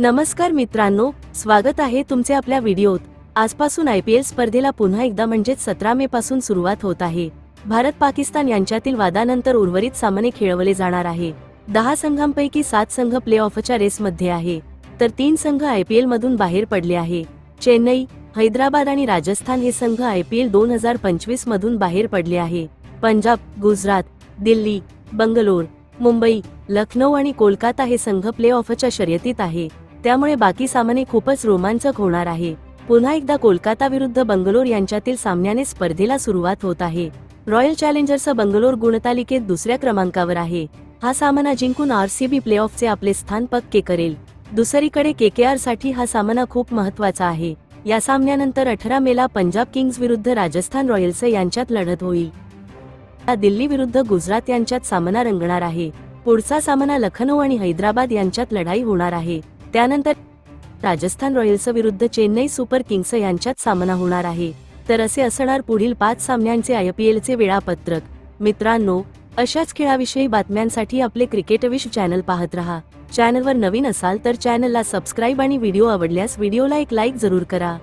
नमस्कार मित्रांनो स्वागत आहे तुमचे आपल्या व्हिडिओत. आजपासून आय पी एल स्पर्धेला पुन्हा एकदा म्हणजेच सतरा मे पासून सुरुवात होत आहे. भारत पाकिस्तान यांच्यातील वादानंतर उर्वरित सामने खेळवले जाणार आहे. दहा संघांपैकी सात संघ प्ले ऑफच्या रेसमध्ये आहे. तर तीन संघ आय पी एल मधून बाहेर पडले आहे. चेन्नई हैदराबाद आणि राजस्थान हे संघ आय पी एल दोन हजार पंचवीस मधून बाहेर पडले आहे. पंजाब गुजरात दिल्ली बंगलोर मुंबई लखनौ आणि कोलकाता हे संघ प्ले ऑफच्या शर्यतीत आहे. त्यामुळे बाकी सामने खूपच रोमांचक होणार आहे. पुन्हा एकदा कोलकाता विरुद्ध बंगलोर यांच्यातील सामन्याने स्पर्धेला सुरुवात होत आहे. रॉयल चॅलेंजर्स बंगलोर गुणतालिकेत दुसऱ्या क्रमांकावर आहे. हा सामना जिंकून आरसीबी प्ले ऑफचे आपले स्थान पक्के करेल. दुसरीकडे केकेआरसाठी हा सामना खूप महत्त्वाचा आहे. या सामन्यानंतर अठरा मेला पंजाब किंग्ज विरुद्ध राजस्थान रॉयल्स यांच्यात लढत होईल. दिल्ली विरुद्ध गुजरात यांच्यात सामना रंगणार आहे. पुढचा सामना लखनौ आणि हैदराबाद यांच्यात लढाई होणार आहे. त्यानंतर राजस्थान रॉयल्स विरुद्ध चेन्नई सुपर किंग्स यांच्यात सामना होणार आहे. तर असे असणार पुढील पाच सामन्यांचे आयपीएलचे वेळापत्रक. मित्रांनो अशाच खेळाविषयी बातम्यांसाठी आपले क्रिकेट विश चॅनल पाहत रहा. चॅनलवर नवीन असाल तर चॅनलला सबस्क्राईब आणि व्हिडिओ आवडल्यास व्हिडिओला एक लाईक जरूर करा.